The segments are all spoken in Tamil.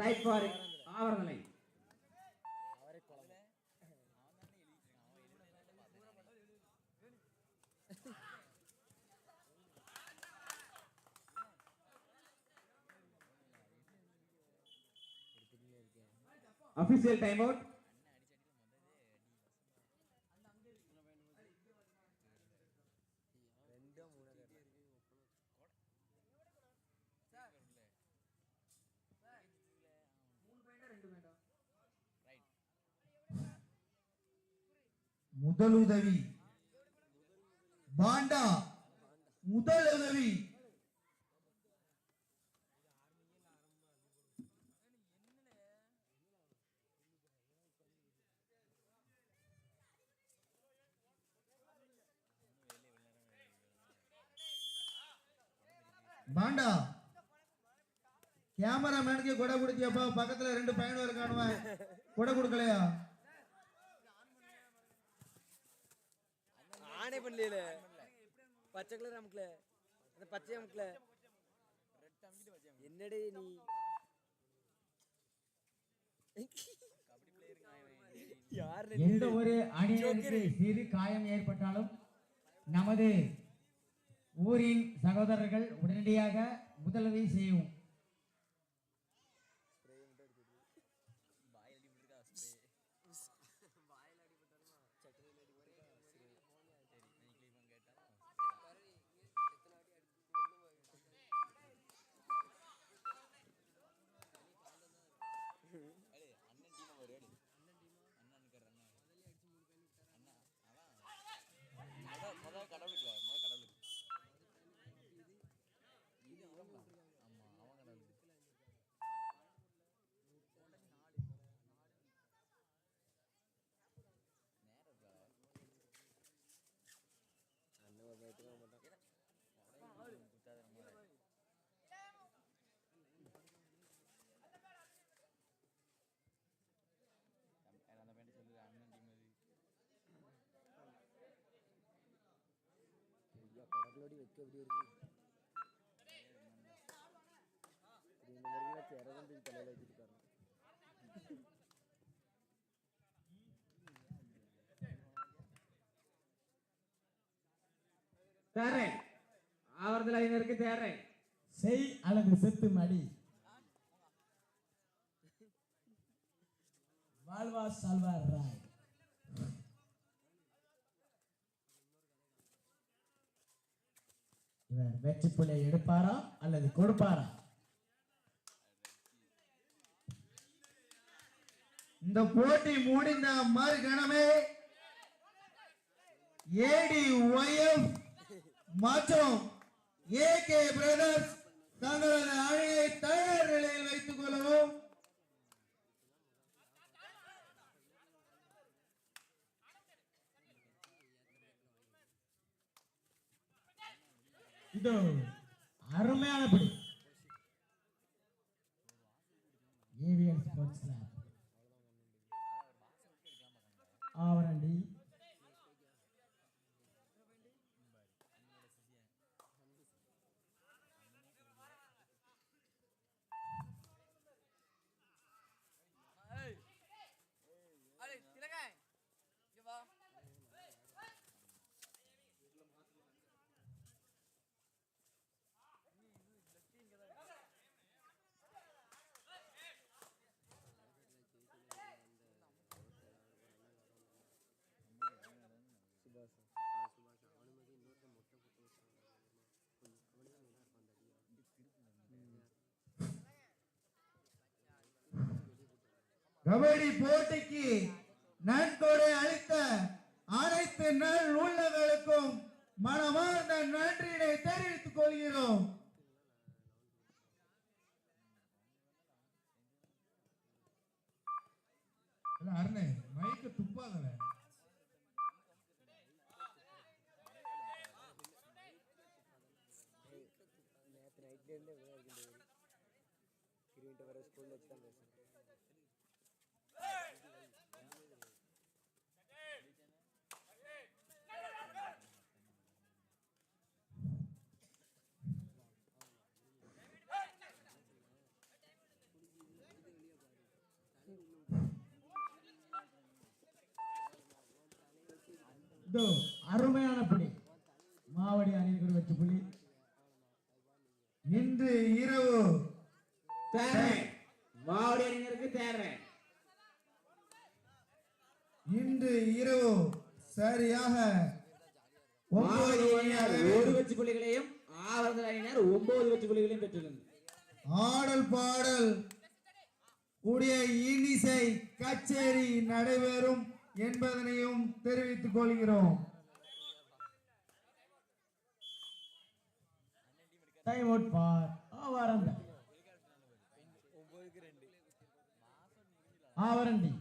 Right for ஆவரதலை official time out முதலுதவி. பாண்டா முதலுதவி. பாண்டா கேமராமேனுக்கு கொடை கொடுத்தியப்பா. பக்கத்துல ரெண்டு பையனும் இருக்கானுவன் கொடை கொடுக்கலையா? ஆனே பண்ணல பச்சை கலர் அமுக்கல அந்த பச்சை அமுக்கல என்னடே நீ? எந்த ஒரு அணியினருக்கு சிறு காயம் ஏற்பட்டாலும் நமது ஊரின் சகோதரர்கள் உடனடியாக முதலுதவி செய்யவும் கடவுளோடி வைக்க எப்படி இருக்கு? இந்த மாதிரி சிறந்து தலையில வச்சுருக்காரு. தேரை ஆவரதலை அணியினருக்கு தேரை செய் அல்லது செத்து மடி. வாழ்வா சால்வா ராய். இவர் வெற்றி புள்ளை எடுப்பாரா அல்லது கொடுப்பாரா? இந்த போட்டி முடிந்த மறுகணமே ஏடி ஒய்எஃப் மற்றும் ஏகே பிரதர்ஸ் தங்களது அணியை தயார் நிலையில் வைத்துக் கொள்ளவும். இதோ அருமையான படி. AVL sports club Avarandi kabaddi போட்டிக்கு நன்கொடை அளித்த அனைத்து நல் உள்ளங்களுக்கும் மனமார்ந்த நன்றியினை தெரிவித்துக் கொள்கிறோம். அருணே மைக்க துப்பாதல நேற்று நைட்லேருந்தே இப்படிதான் இருக்கின்றது வர ஸ்கூலில் வச்சு தான் பேசுகிறேன் இதோ அருமையான புள்ளி மாவடி ஒரு வெற்றி புள்ளி இன்று இரவு தேர்றேன். மாவடி அணியினருக்கு தேர்றேன். இன்று இரவு சரியாக ஒன்பது ஒரு வெற்றி புள்ளிகளையும் ஆவரந்தல் அணியினர் ஒன்பது வெற்றி புள்ளிகளையும் பெற்றுள்ளனர். ஆடல் பாடல் உடைய இன்னிசை கச்சேரி நடைபெறும். என்பதனையும் தெரிவித்துக் கொள்கிறோம். Time out for Avarandi Avarandi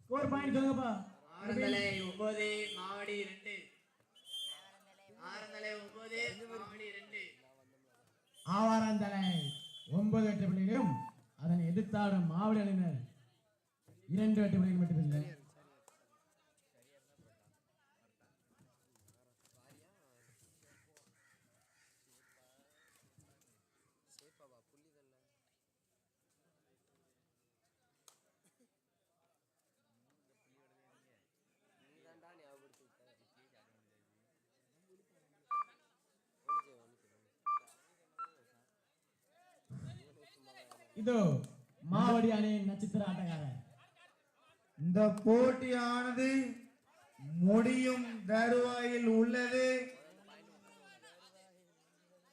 score point சொல்லுங்கப்பா. ஆரந்தலை ஒன்பது மாவடி ரெண்டு ஆரந்தலை ஒன்பது மாவடி ரெண்டு ஆவாரந்தலை ஒன்பது வெற்றி புள்ளிகளும் அதனை எதிர்த்தாடும் மாவடி அணியினர் இரண்டு வெற்றி மட்டுமில்லை இதோ மாவடி அணியின் நட்சத்திர ஆட்டக்காரன் இந்த போட்டியானது முடியும் தருவாயில் உள்ளது.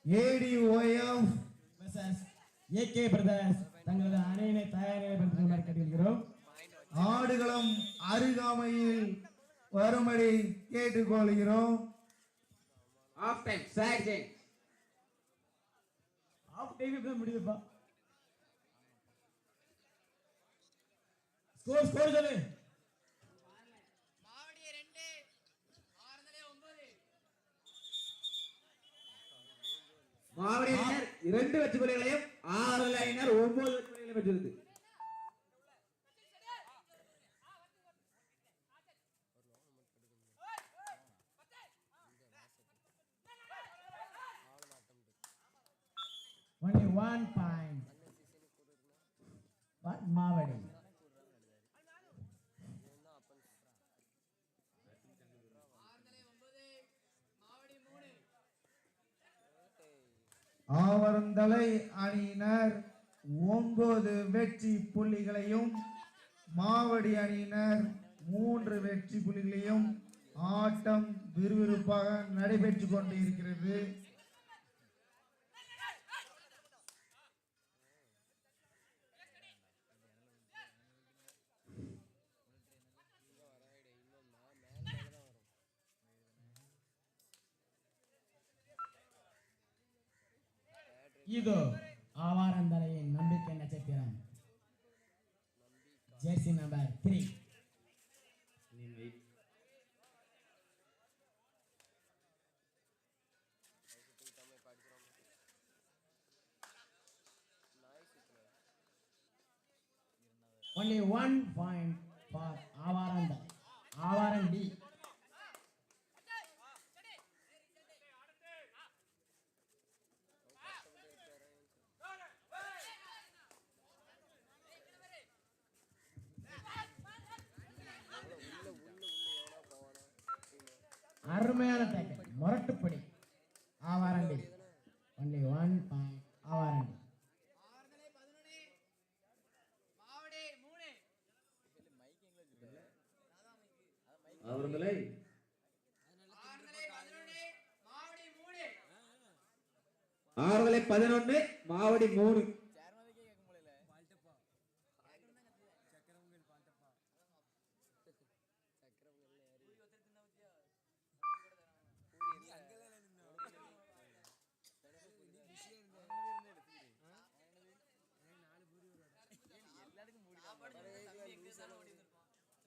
ஏடிஓஎஃப் ஏகே பிரதர்ஸ் தங்களது அணியினை தயார் நிலைப்படுத்துமாறு கேட்டுக்கொள்கிறோம் ஆடுகளம் அருகாமையில் வரும்படி கேட்டுக்கொள்கிறோம். ஆஃப் டைம் சாக் சேஞ்ச் ஆஃப் டைம் இப்ப முடியுதுப்பா. ஸ்கோர் ஸ்கோர் சொல்லு மாவடி இரண்டு வெற்றி புள்ளிகளையும் ஆவரந்தல் அணியினர் ஒன்பது வெற்றி புள்ளிகளையும் பெற்றிருந்தது only one point but மாவடி ஆரந்தலை ஒன்பது மாவடி மூணு ஆவரந்தலை அணியினர். ஒன்பது வெற்றி புள்ளிகளையும் மாவடி அணியினர் மூன்று வெற்றி புள்ளிகளையும் ஆட்டம் விறுவிறுப்பாக நடைபெற்றுக் கொண்டு இருக்கிறது இதோ ஆவாரந்தலையின் நம்பிக்கை நட்சத்திரம். Jersey number three only one point for Avaranthalai Avarandi அருமையான tackle முரட்டுப்படி. Avarandi. Only one point Avarandi. Aranthalai பதினொன்று பதினொன்று மாவடி மூணு.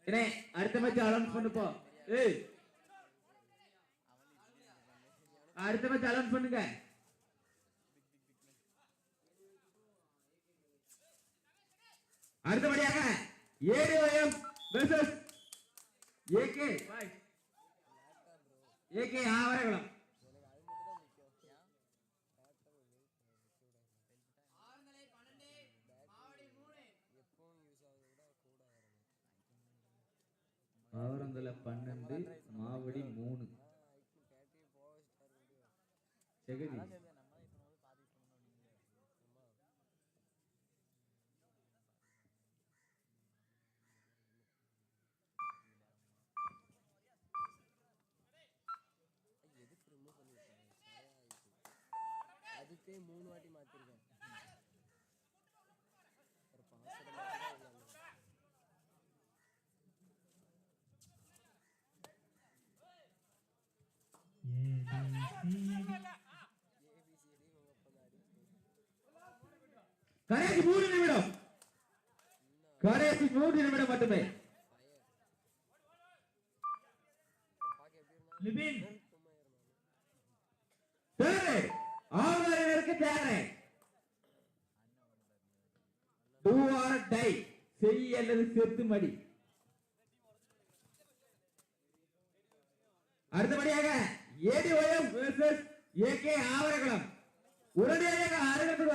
என்ன அடுத்த மேட்ச் அலௌன்ஸ் பண்ணுப்போ. ஏய். அடுத்த மேட்ச் அலௌன்ஸ் பண்ணுங்க. அடுத்தபடியாக ஏடிஓஎம் versus AK AK Avarakulam Aranthalai பன்னெண்டு மாவடி மூணு ஆவரந்தல பன்னெண்டு மாவடி மூணு. ஜெகதீஷ். அதுக்கே மூணு வாட்டி மாத்திருக்கேன். கடைசி மூணு நிமிடம். கடைசி மூன்று நிமிடம் மட்டுமே. லிபின் ஆவலருக்கு டூ ஆர் டை செய் அல்லது செத்து மடி. அடுத்தபடியாக ஏடிஒஎம் ஏகே ஆவரகுளம். உடனே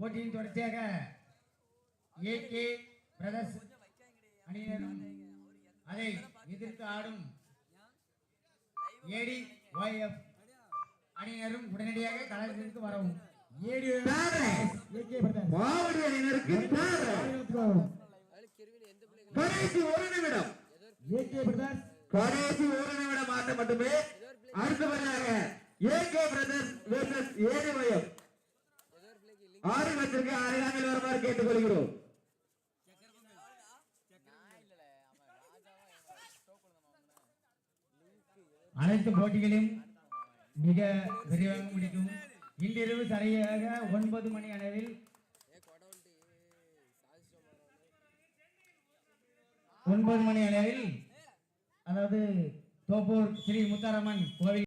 போட்டியின் தொடர்ச்சியாக ஏகே பிரதர்ஸ் அணியினரும் அதை எதிர்த்து ஆடும் ஏடி ஒய்எஃப் அணியினரும் உடனடியாக களத்திற்கு வரவும். ஏடி ஏகே பிரதர்ஸ் மாவடி அணியினருக்கு கடைசி ஒரு நிமிடம். கடைசி ஒரு நிமிடம். மாற்றம் மட்டுமே. அடுத்தபடியாக ஏகே பிரதர்ஸ் வெர்சஸ் ஆறு லட்சத்துக்கு அருகாமையில் வருமாறு கேட்டுக்கொள்கிறோம். அனைத்து போட்டிகளையும் மிக விரைவாக முடிக்கும். இன்றிரவு சரியாக ஒன்பது மணி அளவில். ஒன்பது மணி அளவில் அதாவது தோப்பூர் ஸ்ரீ முத்தாரம்மன் கோவில்